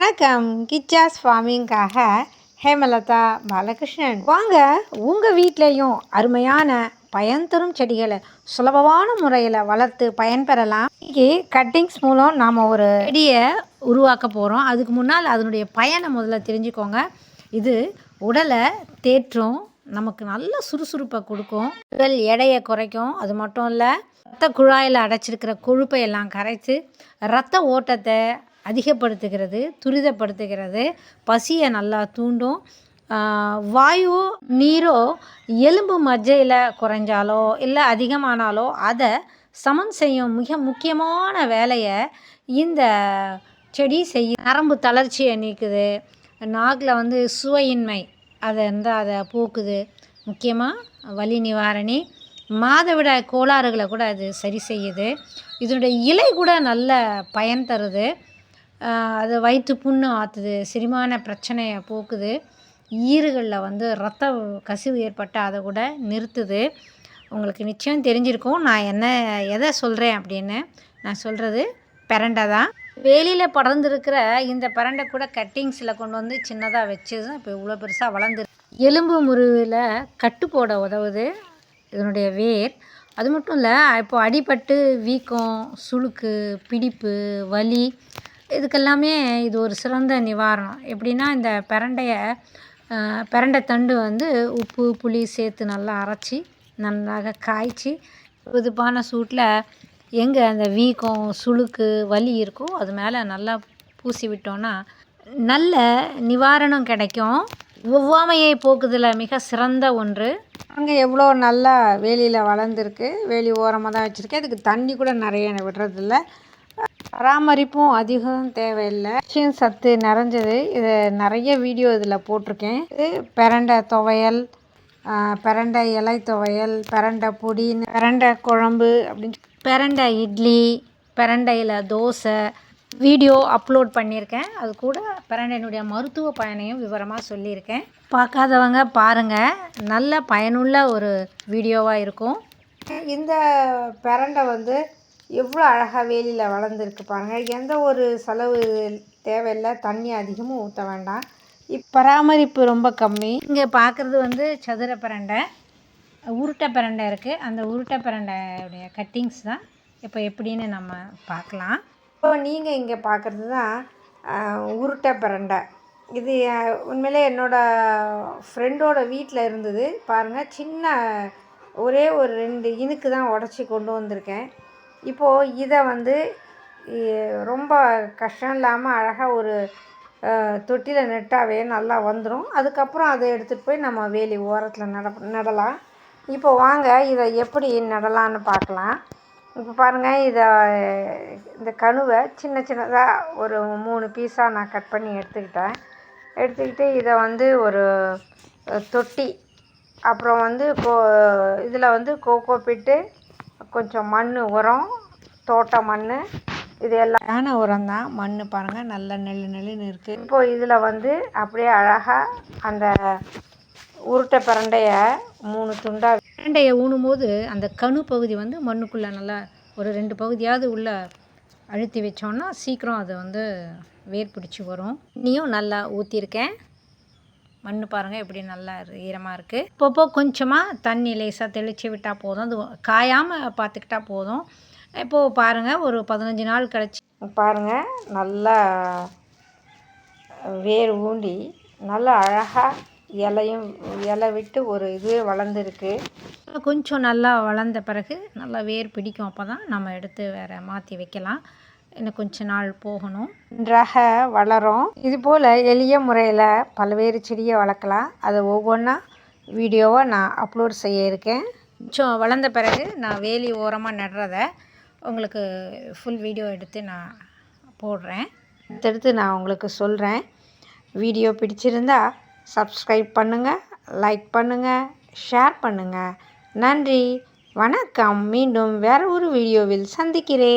வணக்கம். கிச்சாஸ் ஃபார்மிங்காக ஹேமலதா பாலகிருஷ்ணன். வாங்க உங்கள் வீட்லேயும் அருமையான பயன் தரும் செடிகளை சுலபமான முறையில் வளர்த்து பயன்பெறலாம் இன்றைக்கி கட்டிங்ஸ் மூலம் நாம் ஒரு செடியை உருவாக்க போகிறோம் அதுக்கு முன்னால் அதனுடைய பயனை முதல்ல தெரிஞ்சுக்கோங்க. இது உடலை தேற்றும் நமக்கு நல்ல சுறுசுறுப்பை கொடுக்கும். உடல் எடையை குறைக்கும். அது மட்டும் இல்லை ரத்த குழாயில் அடைச்சிருக்கிற கொழுப்பை எல்லாம் கரைத்து ரத்த ஓட்டத்தை அதிகப்படுத்துகிறது துரிதப்படுத்துகிறது. பசியை நல்லா தூண்டும். வாயு நீரோ எலும்பு மஜ்ஜையில் குறைஞ்சாலோ இல்லை அதிகமானாலோ அதை சமன் செய்யும் மிக முக்கியமான வேலையை இந்த செடி செய்ய. நரம்பு தளர்ச்சியை நீக்குது. நாக்கில் வந்து சுவையின்மை அதை வந்து அதை போக்குது. முக்கியமாக வலி நிவாரணி. மாதவிடாய் கோளாறுகளை கூட அது சரி செய்யுது. இதனுடைய இலை கூட நல்ல பயன் தருது. அது வயிற்று புண்ணு ஆற்றுது செரிமான பிரச்சனையை போக்குது. ஈறுகளில் வந்து ரத்த கசிவு ஏற்பட்டால் அதை கூட நிறுத்துது. உங்களுக்கு நிச்சயம் தெரிஞ்சிருக்கும். நான் என்ன எதை சொல்கிறேன் அப்படின்னு நான் சொல்கிறது பிரண்டை தான். வேலியில் படர்ந்துருக்கிற இந்த பிரண்டை கூட கட்டிங்ஸில் கொண்டு வந்து சின்னதாக வச்சு தான் இப்போ இவ்வளோ பெருசாக வளர்ந்து எலும்பு முறிவில் கட்டு போட உதவுது இதனுடைய வேர். அது மட்டும் இல்லை இப்போது அடிபட்டு வீக்கம் சுளுக்கு பிடிப்பு வலி இதுக்கெல்லாமே இது ஒரு சிறந்த நிவாரணம். எப்படின்னா இந்த பிரண்டையை பிரண்டை தண்டு வந்து உப்பு புளி சேர்த்து நல்லா அரைச்சி நன்றாக காய்ச்சி வெதுப்பான சூட்டில் எங்கே அந்த வீக்கம் சுளுக்கு வலி இருக்கோ அது மேலே நல்லா பூசி விட்டோன்னா நல்ல நிவாரணம் கிடைக்கும். ஒவ்வாமையை போக்குதில் மிக சிறந்த ஒன்று. அங்கே எவ்வளோ நல்லா வேலியில் வளர்ந்துருக்கு. வேலி ஓரமாக தான் வச்சுருக்கேன். அதுக்கு தண்ணி கூட நிறைய விடுறதில்ல. பராமரிப்பும் அதிகம் தேவையில்லை. விஷயம் சத்து நிறைஞ்சது. இது நிறைய வீடியோ இதில் போட்டிருக்கேன். இது பிரண்டை துவையல் பிரண்டை இலை துவையல் பிரண்டை பொடின்னு பிரண்டை குழம்பு அப்படின்னு பிரண்டை இட்லி பிரண்டையில் தோசை வீடியோ அப்லோட் பண்ணியிருக்கேன். அது கூட பிரண்டையினுடைய மருத்துவ பயனையும் விவரமாக சொல்லியிருக்கேன். பார்க்காதவங்க பாருங்கள் நல்ல பயனுள்ள ஒரு வீடியோவாக இருக்கும். இந்த பிரண்டை வந்து எவ்வளோ அழகாக வேலியில் வளர்ந்துருக்கு பாருங்கள் எந்த ஒரு செலவு தேவையில்லை. தண்ணி அதிகமும் ஊற்ற வேண்டாம். இப் பராமரிப்பு ரொம்ப கம்மி. இங்கே பார்க்குறது வந்து சதுர பிரண்டை. உருட்டை பிரண்டை இருக்குது அந்த உருட்டை பிரண்டையுடைய கட்டிங்ஸ் தான். இப்போ எப்படின்னு நம்ம பார்க்கலாம். இப்போ நீங்கள் இங்கே பார்க்குறது தான் உருட்டை பிரண்டை. இது உண்மையிலே என்னோடய ஃப்ரெண்டோட வீட்டில் இருந்தது. பாருங்கள் சின்ன ஒரே ஒரு ரெண்டு இனுக்கு தான் உடச்சி கொண்டு வந்திருக்கேன். இப்போது இதை வந்து ரொம்ப கஷ்டம் இல்லாமல் அழகாக ஒரு தொட்டியில் நட்டாவே நல்லா வந்துடும் அதுக்கப்புறம் அதை எடுத்துகிட்டு போய் நம்ம வேலி ஓரத்தில் நட நடலாம். இப்போ வாங்க இதை எப்படி நடலான்னு பார்க்கலாம் இப்போ பாருங்கள் இதை இந்த கணுவை சின்ன சின்னதாக ஒரு மூணு பீஸாக நான் கட் பண்ணி எடுத்துக்கிட்டேன். எடுத்துக்கிட்டு இதை வந்து ஒரு தொட்டி. அப்புறம் வந்து கோ இதில் வந்து கோகோ பிட்டு கொஞ்சம் மண் உரம் தோட்ட மண் இது எல்லாம் உரம் தான். மண் பாருங்கள் நல்ல நெல் நெல்லுன்னு இருக்குது இப்போது இதில் வந்து அப்படியே அழகாக அந்த உருட்டை பிரண்டையை மூணு துண்டாக பிரண்டையை ஊனும்போது அந்த கணு பகுதி வந்து மண்ணுக்குள்ளே நல்லா ஒரு ரெண்டு பகுதியாவது உள்ளே அழுத்தி வச்சோன்னா சீக்கிரம் அது வந்து வேர் பிடிச்சி வரும். இன்னியும் நல்லா ஊற்றிருக்கேன் மண் பாருங்கள் எப்படி நல்லா ஈரமாக இருக்குது இப்போப்போ கொஞ்சமாக தண்ணி லேசாக தெளித்து விட்டால் போதும். அது காயாமல் பார்த்துக்கிட்டா போதும். இப்போது பாருங்கள் ஒரு பதினஞ்சு நாள் கழிச்சு. பாருங்கள் நல்லா வேர் ஊண்டி நல்லா அழகாக இலையும் இலை விட்டு ஒரு இது வளர்ந்துருக்கு. கொஞ்சம் நல்லா வளர்ந்த பிறகு நல்லா வேர் பிடிக்கும். அப்போ தான் நம்ம எடுத்து வேறு மாற்றி வைக்கலாம். இன்னும் கொஞ்ச நாள் போகணும். நன்றாக வளரும். இது போல் எளிய முறையில் பல்வேறு செடியை வளர்க்கலாம். அதை ஒவ்வொன்றா வீடியோவை நான் அப்லோட் செய்ய இருக்கேன். கொஞ்சம் வளர்ந்த பிறகு நான் வேலி ஓரமாக நடுறத உங்களுக்கு ஃபுல் வீடியோ எடுத்து நான் போடுறேன். அடுத்தடுத்து நான் உங்களுக்கு சொல்கிறேன் வீடியோ பிடிச்சிருந்தா சப்ஸ்கிரைப் பண்ணுங்கள் லைக் பண்ணுங்கள் ஷேர் பண்ணுங்கள் நன்றி. வணக்கம். மீண்டும் வேறு ஒரு வீடியோவில் சந்திக்கிறேன்.